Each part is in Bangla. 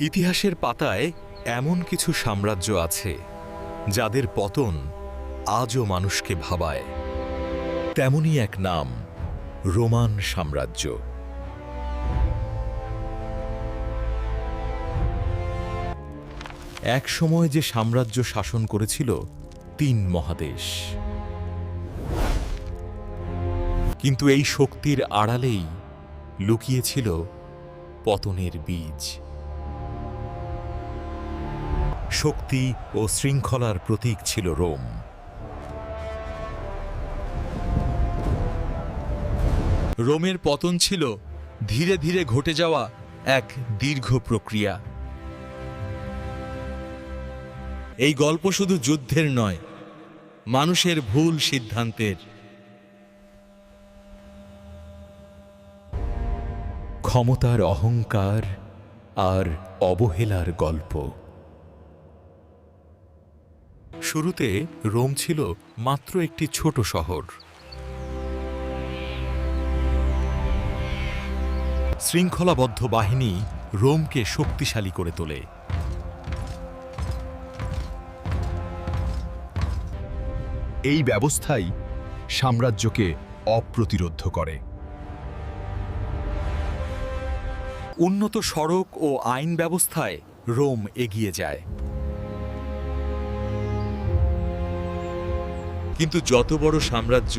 ইতিহাসের পাতায় এমন কিছু সাম্রাজ্য আছে, যাদের পতন আজও মানুষকে ভাবায়। তেমনি এক নাম, রোমান সাম্রাজ্য। এক সময় যে সাম্রাজ্য শাসন করেছিল তিন মহাদেশ। কিন্তু এই শক্তির আড়ালেই লুকিয়েছিল পতনের বীজ। শক্তি ও শৃঙ্খলার প্রতীক ছিল রোম। রোমের পতন ছিল ধীরে ধীরে ঘটে যাওয়া এক দীর্ঘ প্রক্রিয়া। এই গল্প শুধু যুদ্ধের নয়, মানুষের ভুল সিদ্ধান্তের। ক্ষমতার অহংকার আর অবহেলার গল্প। শুরুতে রোম ছিল মাত্র একটি ছোট শহর। শৃঙ্খলাবদ্ধ বাহিনী রোমকে শক্তিশালী করে তোলে। এই ব্যবস্থাই সাম্রাজ্যকে অপ্রতিরোধ করে। উন্নত সড়ক ও আইন ব্যবস্থায় রোম এগিয়ে যায়। কিন্তু যত বড় সাম্রাজ্য,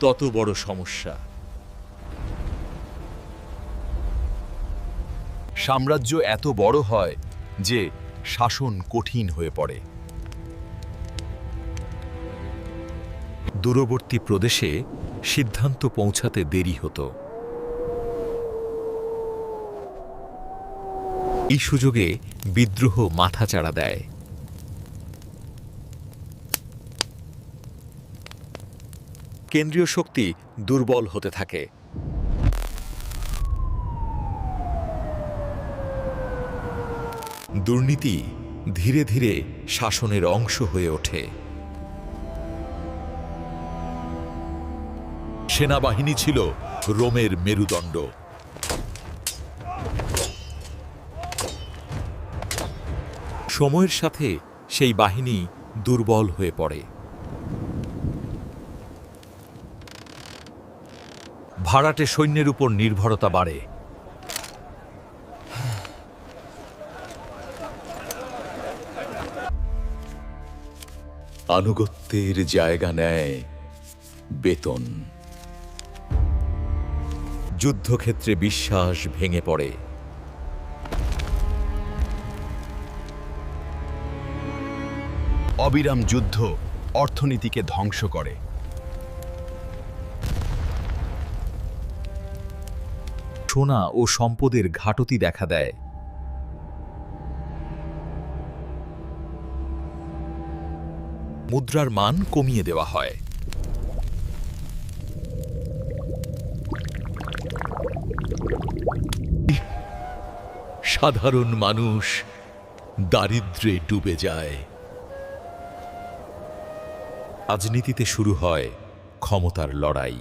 তত বড় সমস্যা। সাম্রাজ্য এত বড় হয় যে শাসন কঠিন হয়ে পড়ে। দূরবর্তী প্রদেশে সিদ্ধান্ত পৌঁছাতে দেরি হতো। এই সুযোগে বিদ্রোহ মাথাচাড়া দেয়। কেন্দ্রীয় শক্তি দুর্বল হতে থাকে। দুর্নীতি ধীরে ধীরে শাসনের অংশ হয়ে ওঠে। সেনাবাহিনী ছিল রোমের মেরুদণ্ড। সময়ের সাথে সেই বাহিনী দুর্বল হয়ে পড়ে। ভাড়াটে সৈন্যের উপর নির্ভরতা বাড়ে। আনুগত্যের জায়গা নেয় বেতন। যুদ্ধক্ষেত্রে বিশ্বাস ভেঙে পড়ে। অবিরাম যুদ্ধ অর্থনীতিকে ধ্বংস করে। সোনা ও সম্পদের ঘাটতি দেখা দেয়। মুদ্রার মান কমিয়ে দেওয়া হয়। সাধারণ মানুষ দারিদ্রে ডুবে যায়। রাজনীতিতে শুরু হয় ক্ষমতার লড়াই।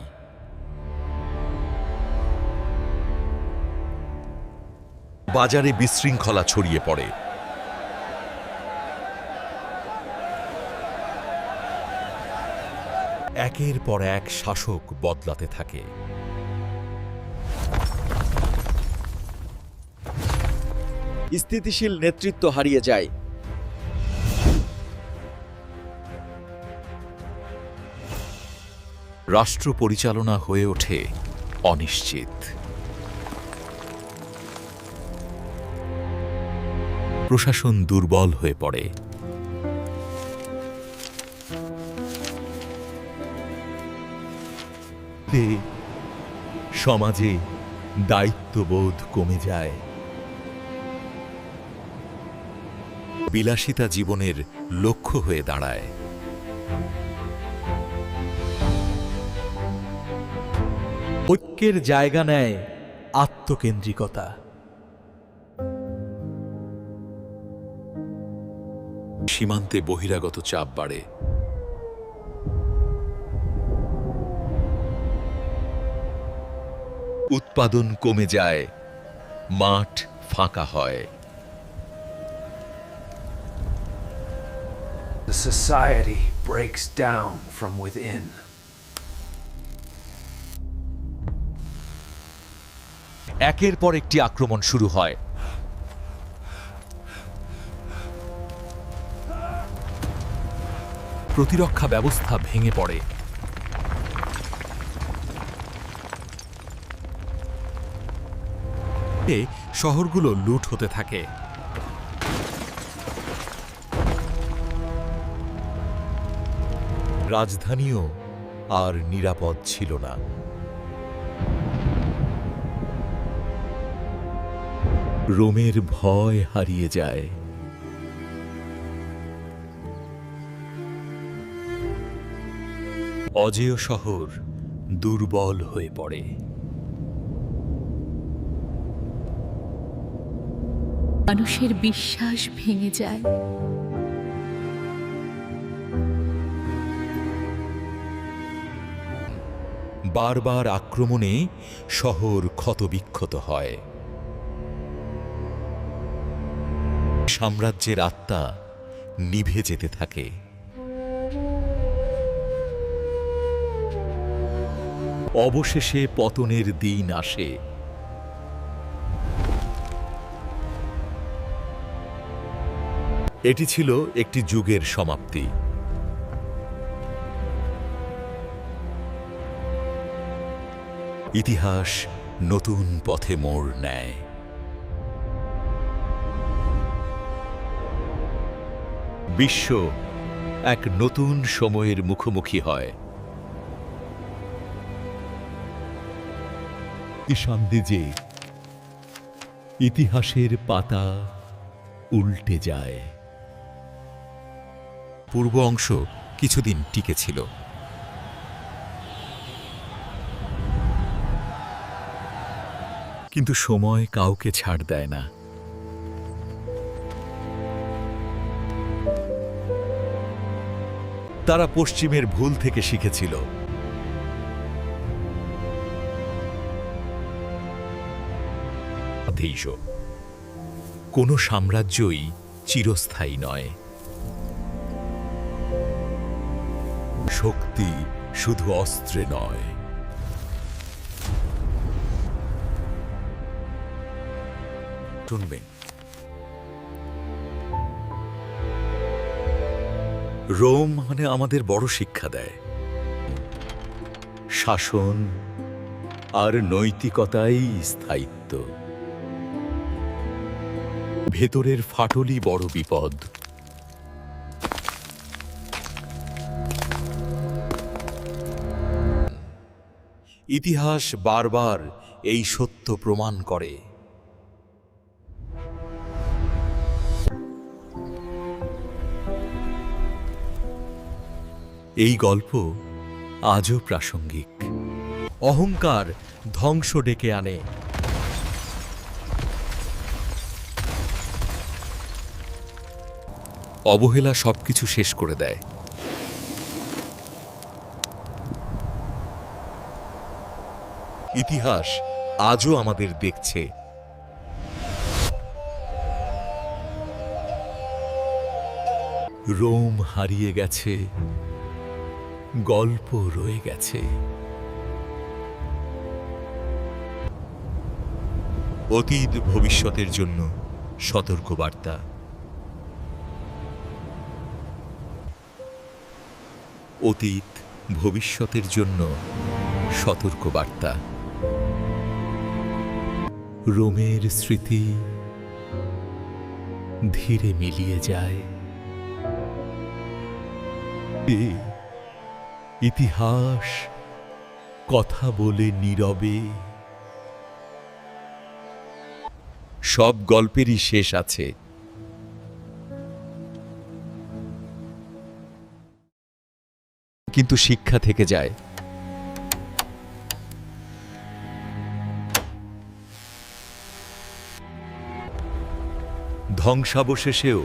বাজারে বিশৃঙ্খলা ছড়িয়ে পড়ে। একের পর এক শাসক বদলাতে থাকে। স্থিতিশীল নেতৃত্ব হারিয়ে যায়। রাষ্ট্র পরিচালনা হয়ে ওঠে অনিশ্চিত। প্রশাসন দুর্বল হয়ে পড়ে। সমাজে দায়িত্ববোধ কমে যায়। বিলাসিতা জীবনের লক্ষ্য হয়ে দাঁড়ায়। ঐক্যের জায়গা নেয় আত্মকেন্দ্রিকতা। সীমান্তে বহিরাগত চাপ বাড়ে। উৎপাদন কমে যায়। মাঠ ফাঁকা হয়। The society breaks down from within. একের পর একটি আক্রমণ শুরু হয়। প্রতিরক্ষা ব্যবস্থা ভেঙে পড়ে। শহরগুলো লুট হতে থাকে। রাজধানীও আর নিরাপদ ছিল না। রোমের ভয় হারিয়ে যায়। অজেয় শহর দুর্বল হয়ে পড়ে। মানুষের বিশ্বাস ভেঙে যায়। বারবার আক্রমণে শহর ক্ষতবিক্ষত হয়। সাম্রাজ্যের আত্মা নিভে যেতে থাকে। অবশেষে পতনের দিন আসে। এটি ছিল একটি যুগের সমাপ্তি। ইতিহাস নতুন পথে মোড় নেয়। বিশ্ব এক নতুন সময়ের মুখোমুখি হয়। ঈশান্তি যে ইতিহাসের পাতা উল্টে যায়। পূর্ব অংশ কিছুদিন টিকে ছিল কিন্তু সময় কাউকে ছাড় দেয় না। তারা পশ্চিমের ভুল থেকে শিখেছিল। ধীশ কোনো সাম্রাজ্যই চিরস্থায়ী নয়। শক্তি শুধু অস্ত্রে নয়। শুনবেন রোম মানে আমাদের বড় শিক্ষা দেয়। শাসন আর নৈতিকতাই স্থায়িত্ব। ভেতরের ফাটলই বড় বিপদ। ইতিহাস বারবার এই সত্য প্রমাণ করে। এই গল্প আজও প্রাসঙ্গিক। অহংকার ধ্বংস ডেকে আনে অবহেলা সবকিছু শেষ করে দেয়। ইতিহাস আজও আমাদের দেখছে। রোম হারিয়ে গেছে, গল্প রয়ে গেছে। অতীত ভবিষ্যতের জন্য সতর্কবার্তা। অতীত ভবিষ্যতের জন্য সতর্কবার্তা। রোমের স্মৃতি ধীরে মিলিয়ে যায়। ইতিহাস কথা বলে নীরবে। সব গল্পেরই শেষ আছে। কিন্তু শিক্ষা থেকে যায়। ধ্বংসাবশেষেও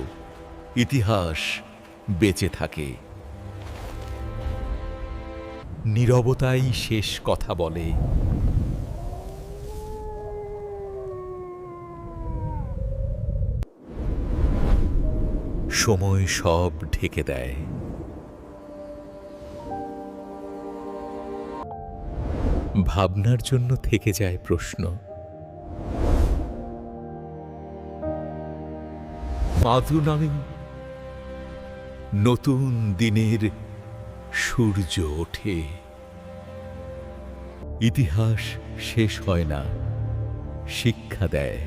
ইতিহাস বেঁচে থাকে। নীরবতাই শেষ কথা বলে। সময় সব ঢেকে দেয়। ভাবনার জন্য থেকে যায় প্রশ্ন। মাধু নামে নতুন দিনের সূর্য ওঠে। ইতিহাস শেষ হয় না, শিক্ষা দেয়।